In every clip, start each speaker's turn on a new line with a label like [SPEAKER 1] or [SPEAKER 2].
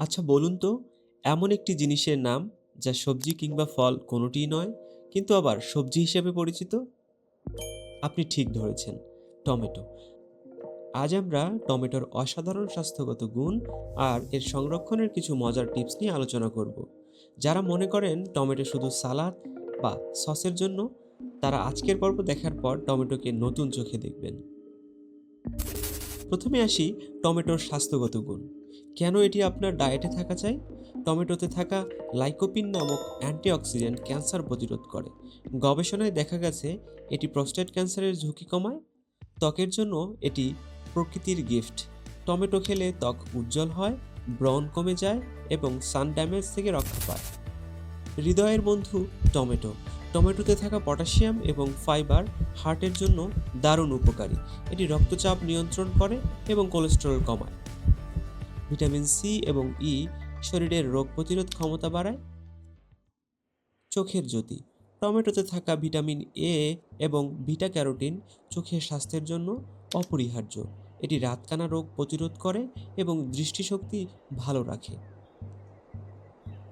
[SPEAKER 1] আচ্ছা বলুন তো, এমন একটি জিনিসের নাম যা সবজি কিংবা ফল কোনোটিই নয়, কিন্তু আবার সবজি হিসেবে পরিচিত? আপনি ঠিক ধরেছেন, টমেটো। আজ আমরা টমেটোর অসাধারণ স্বাস্থ্যগত গুণ আর এর সংরক্ষণের কিছু মজার টিপস নিয়ে আলোচনা করব। যারা মনে করেন টমেটো শুধু সালাদ বা সসের জন্য, তারা আজকের পর্ব দেখার পর টমেটোকে নতুন চোখে দেখবেন। প্রথমে আসি টমেটোর স্বাস্থ্যগত গুণ। কেন এটি আপনার ডায়েটে থাকা চাই? টমেটোতে থাকা লাইকোপিন নামক অ্যান্টিঅক্সিডেন্ট ক্যান্সার প্রতিরোধ করে। গবেষণায় দেখা গেছে, এটি প্রস্টেট ক্যান্সারের ঝুঁকি কমায়। ত্বকের জন্য এটি প্রকৃতির গিফট। টমেটো খেলে ত্বক উজ্জ্বল হয়, ব্রণ কমে যায় এবং সান ড্যামেজ থেকে রক্ষা পায়। হৃদয়ের বন্ধু টমেটো। টমেটোতে থাকা পটাশিয়াম এবং ফাইবার হার্টের জন্য দারুণ উপকারী। এটি রক্তচাপ নিয়ন্ত্রণ করে এবং কোলেস্টেরল কমায়। ভিটামিন সি এবং ই শরীরের রোগ প্রতিরোধ ক্ষমতা বাড়ায়। চোখের জ্যোতি, টমেটোতে থাকা ভিটামিন এ এবং ভিটা ক্যারোটিন চোখের স্বাস্থ্যের জন্য অপরিহার্য। এটি রাতকানা রোগ প্রতিরোধ করে এবং দৃষ্টিশক্তি ভালো রাখে।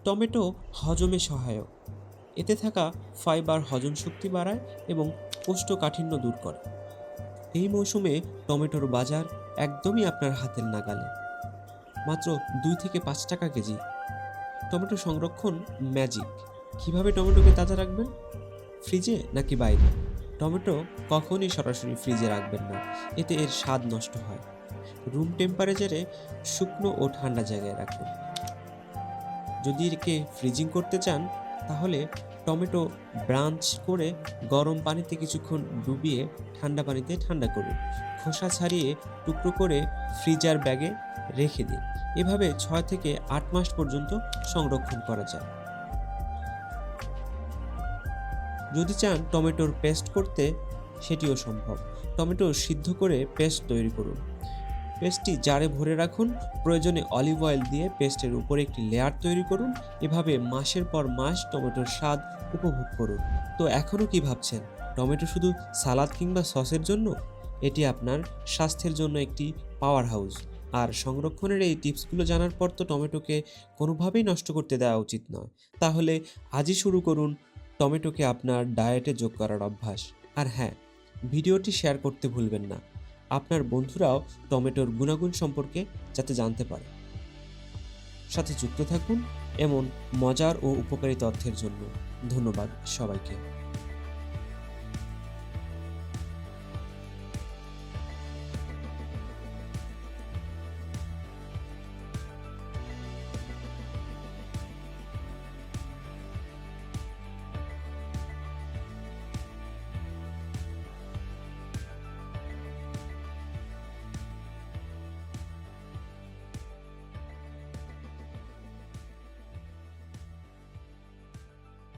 [SPEAKER 1] টমেটো হজমে সহায়ক। এতে থাকা ফাইবার হজম শক্তি বাড়ায় এবং কোষ্ঠকাঠিন্য দূর করে। এই মৌসুমে টমেটোর বাজার একদমই আপনার হাতের নাগালে। মাত্র দুই থেকে পাঁচ টাকা কেজি। টমেটো সংরক্ষণ ম্যাজিক কীভাবে টমেটোকে তাজা রাখবেন? ফ্রিজে নাকি বাইরে? টমেটো কখনই সরাসরি ফ্রিজে রাখবেন না, এতে এর স্বাদ নষ্ট হয়। রুম টেম্পারেচারে শুকনো ও ঠান্ডা জায়গায় রাখুন। যদি একে ফ্রিজিং করতে চান, তাহলে টমেটো ব্রাঞ্চ করে গরম পানিতে কিছুক্ষণ ডুবিয়ে ঠান্ডা পানিতে ঠান্ডা করুন। খোসা ছাড়িয়ে টুকরো করে ফ্রিজার ব্যাগে রেখে দিন। এভাবে ছয় থেকে আট মাস পর্যন্ত সংরক্ষণ করা যায়। যদি চান টমেটোর পেস্ট করতে, সেটিও সম্ভব। টমেটো সিদ্ধ করে পেস্ট তৈরি করুন। পেস্টটি জারে ভরে রাখুন। প্রয়োজনে অলিভ অয়েল দিয়ে পেস্টের উপরে একটি লেয়ার তৈরি করুন। এভাবে মাসের পর মাস টমেটোর স্বাদ উপভোগ করুন। তো এখনও কি ভাবছেন? টমেটো শুধু সালাদ কিংবা সসের জন্য? এটি আপনার স্বাস্থ্যের জন্য একটি পাওয়ার হাউস আর সংরক্ষণের এই টিপসগুলো জানার পর তো টমেটোকে কোনোভাবেই নষ্ট করতে দেওয়া উচিত নয়। তাহলে আজই শুরু করুন টমেটোকে আপনার ডায়েটে যোগ করার অভ্যাস। আর হ্যাঁ ভিডিওটি শেয়ার করতে ভুলবেন না। আপনার বন্ধুরাও টমেটোর গুণাগুণ সম্পর্কে যাতে জানতে পারে। সাথে যুক্ত থাকুন এমন মজার ও উপকারী তথ্যের জন্য। ধন্যবাদ সবাইকে।